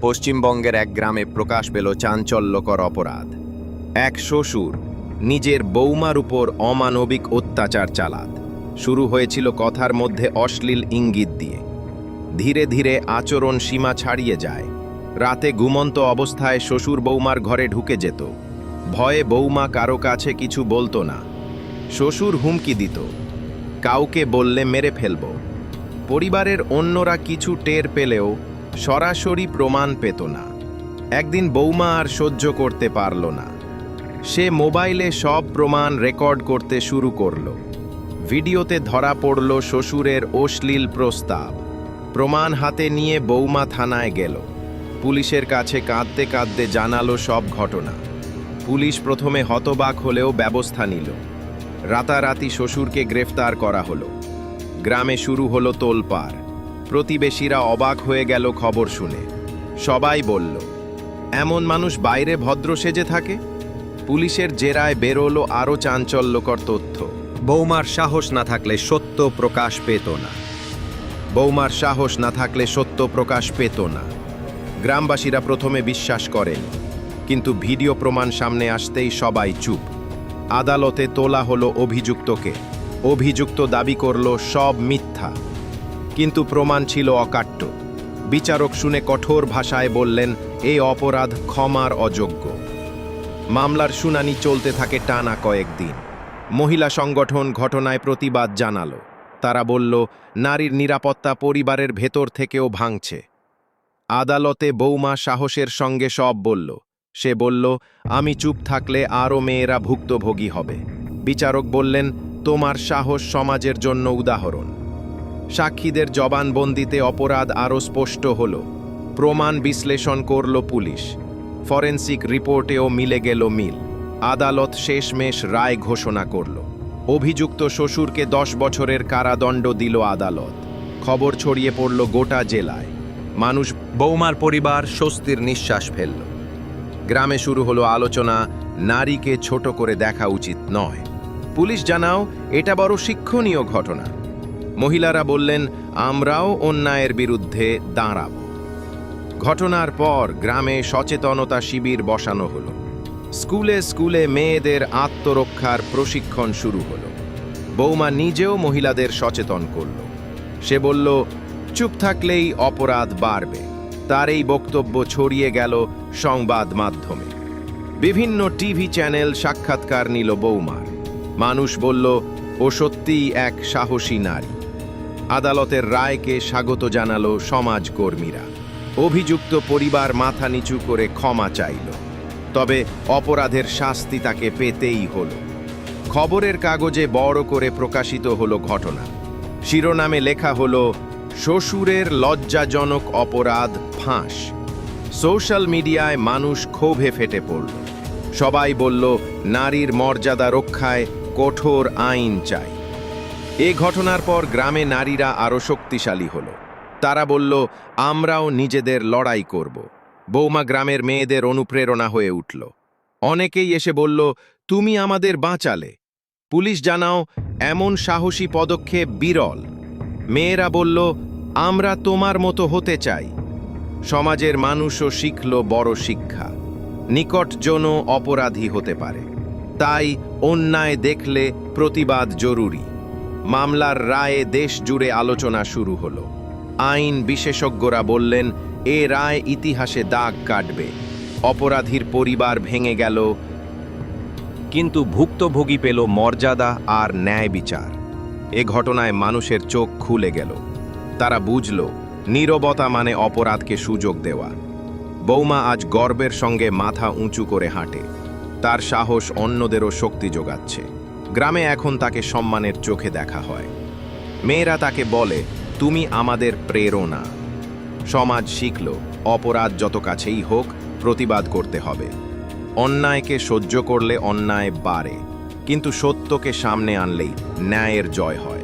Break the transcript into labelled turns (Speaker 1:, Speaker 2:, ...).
Speaker 1: পশ্চিমবঙ্গের এক গ্রামে প্রকাশ পেল চাঞ্চল্যকর অপরাধ। এক শ্বশুর নিজের বৌমার উপর অমানবিক অত্যাচার চালাত। শুরু হয়েছিল কথার মধ্যে অশ্লীল ইঙ্গিত দিয়ে। ধীরে ধীরে আচরণ সীমা ছাড়িয়ে যায়। রাতে ঘুমন্ত অবস্থায় শ্বশুর বৌমার ঘরে ঢুকে যেত। ভয়ে বৌমা কারও কাছে কিছু বলতো না। শ্বশুর হুমকি দিত। কাউকে বললে মেরে ফেলব। পরিবারের অন্যরা কিছু টের পেলেও সরাসরি প্রমাণ পেত না। একদিন বৌমা আর সহ্য করতে পারল না। সে মোবাইলে সব প্রমাণ রেকর্ড করতে শুরু করল। ভিডিওতে ধরা পড়ল শ্বশুরের অশ্লীল প্রস্তাব। প্রমাণ হাতে নিয়ে বৌমা থানায় গেল। পুলিশের কাছে কাঁদতে কাঁদতে জানালো সব ঘটনা। পুলিশ প্রথমে হতবাক হলেও ব্যবস্থা নিল। রাতারাতি শ্বশুরকে গ্রেফতার করা হলো। গ্রামে শুরু হলো তোলপাড়। প্রতিবেশীরা অবাক হয়ে গেল খবর শুনে। সবাই বলল, এমন মানুষ বাইরে ভদ্র সেজে থাকে? পুলিশের জেরায় বেরোলো আরও চাঞ্চল্যকর তথ্য। বৌমার সাহস না থাকলে সত্য প্রকাশ পেত না। বৌমার সাহস না থাকলে সত্য প্রকাশ পেত না। গ্রামবাসীরা প্রথমে বিশ্বাস করেন, কিন্তু ভিডিও প্রমাণ সামনে আসতেই সবাই চুপ। আদালতে তোলা হলো অভিযুক্তকে। অভিযুক্ত দাবি করল, সব মিথ্যা। কিন্তু প্রমাণ ছিল অকাট্য। বিচারক শুনে কঠোর ভাষায় বললেন এই অপরাধ ক্ষমার অযোগ্য। মামলার শুনানি চলতে থাকে টানা কয়েকদিন মহিলা সংগঠন ঘটনায় প্রতিবাদ জানালো। তারা বলল, নারীর নিরাপত্তা পরিবারের ভেতর থেকেও ভাঙছে। আদালতে বৌমা সাহসের সঙ্গে সব বলল। সে বলল, আমি চুপ থাকলে আরও মেয়েরা ভুক্তভোগী হবে। বিচারক বললেন, তোমার সাহস সমাজের জন্য উদাহরণ। সাক্ষীদের জবানবন্দিতে অপরাধ আরও স্পষ্ট হল। প্রমাণ বিশ্লেষণ করল পুলিশ। ফরেন্সিক রিপোর্টেও মিলে গেল মিল। আদালত শেষমেশ রায় ঘোষণা করল। অভিযুক্ত শ্বশুরকে দশ বছরের কারাদণ্ড দিল আদালত। খবর ছড়িয়ে পড়ল গোটা জেলায়। মানুষ বৌমার পরিবার স্বস্তির নিঃশ্বাস ফেলল। গ্রামে শুরু হলো আলোচনা, নারীকে ছোট করে দেখা উচিত নয়। পুলিশ জানাও, এটা বড় শিক্ষণীয় ঘটনা। মহিলারা বললেন, আমরাও অন্যায়ের বিরুদ্ধে দাঁড়াব। ঘটনার পর গ্রামে সচেতনতা শিবির বসানো হলো। স্কুলে স্কুলে মেয়েদের আত্মরক্ষার প্রশিক্ষণ শুরু হলো। বৌমা নিজেও মহিলাদের সচেতন করল। সে বলল, চুপ থাকলেই অপরাধ বাড়বে। তার এই বক্তব্য ছড়িয়ে গেল সংবাদ মাধ্যমে। বিভিন্ন টিভি চ্যানেল সাক্ষাৎকার নিল বৌমার। মানুষ বলল, ও সত্যিই এক সাহসী নারী। আদালতের রায়কে স্বাগত জানালো সমাজকর্মীরা। অভিযুক্ত পরিবার মাথা নিচু করে ক্ষমা চাইল। তবে অপরাধের শাস্তি তাকে পেতেই হল। খবরের কাগজে বড় করে প্রকাশিত হলো ঘটনা। শিরোনামে লেখা হলো, শ্বশুরের লজ্জাজনক অপরাধ ফাঁস। সোশ্যাল মিডিয়ায় মানুষ ক্ষোভে ফেটে পড়ল। সবাই বলল, নারীর মর্যাদা রক্ষায় কঠোর আইন চাই। এ ঘটনার পর গ্রামে নারীরা আরও শক্তিশালী হলো। তারা বলল, আমরাও নিজেদের লড়াই করব। বৌমা গ্রামের মেয়েদের অনুপ্রেরণা হয়ে উঠল। অনেকেই এসে বলল, তুমি আমাদের বাঁচালে। পুলিশ জানাও, এমন সাহসী পদক্ষেপ বিরল। মেয়েরা বলল, আমরা তোমার মতো হতে চাই। সমাজের মানুষও শিখল বড় শিক্ষা। নিকটজন অপরাধী হতে পারে। তাই অন্যায় দেখলে প্রতিবাদ জরুরি। মামলার রায়ে দেশ জুড়ে আলোচনা শুরু হলো। আইন বিশেষজ্ঞরা বললেন, এ রায় ইতিহাসে দাগ কাটবে। অপরাধীর পরিবার ভেঙে গেল, কিন্তু ভুক্তভোগী পেল মর্যাদা আর ন্যায় বিচার। এ ঘটনায় মানুষের চোখ খুলে গেল। তারা বুঝল, নীরবতা মানে অপরাধকে সুযোগ দেওয়া। বৌমা আজ গর্বের সঙ্গে মাথা উঁচু করে হাঁটে। তার সাহস অন্যদেরও শক্তি যোগাচ্ছে। গ্রামে এখন তাকে সম্মানের চোখে দেখা হয়। মেয়েরা তাকে বলে, তুমি আমাদের প্রেরণা। সমাজ শিখল, অপরাধ যত কাছেই হোক প্রতিবাদ করতে হবে। অন্যায়কে সহ্য করলে অন্যায় বাড়ে, কিন্তু সত্যকে সামনে আনলেই ন্যায়ের জয় হয়।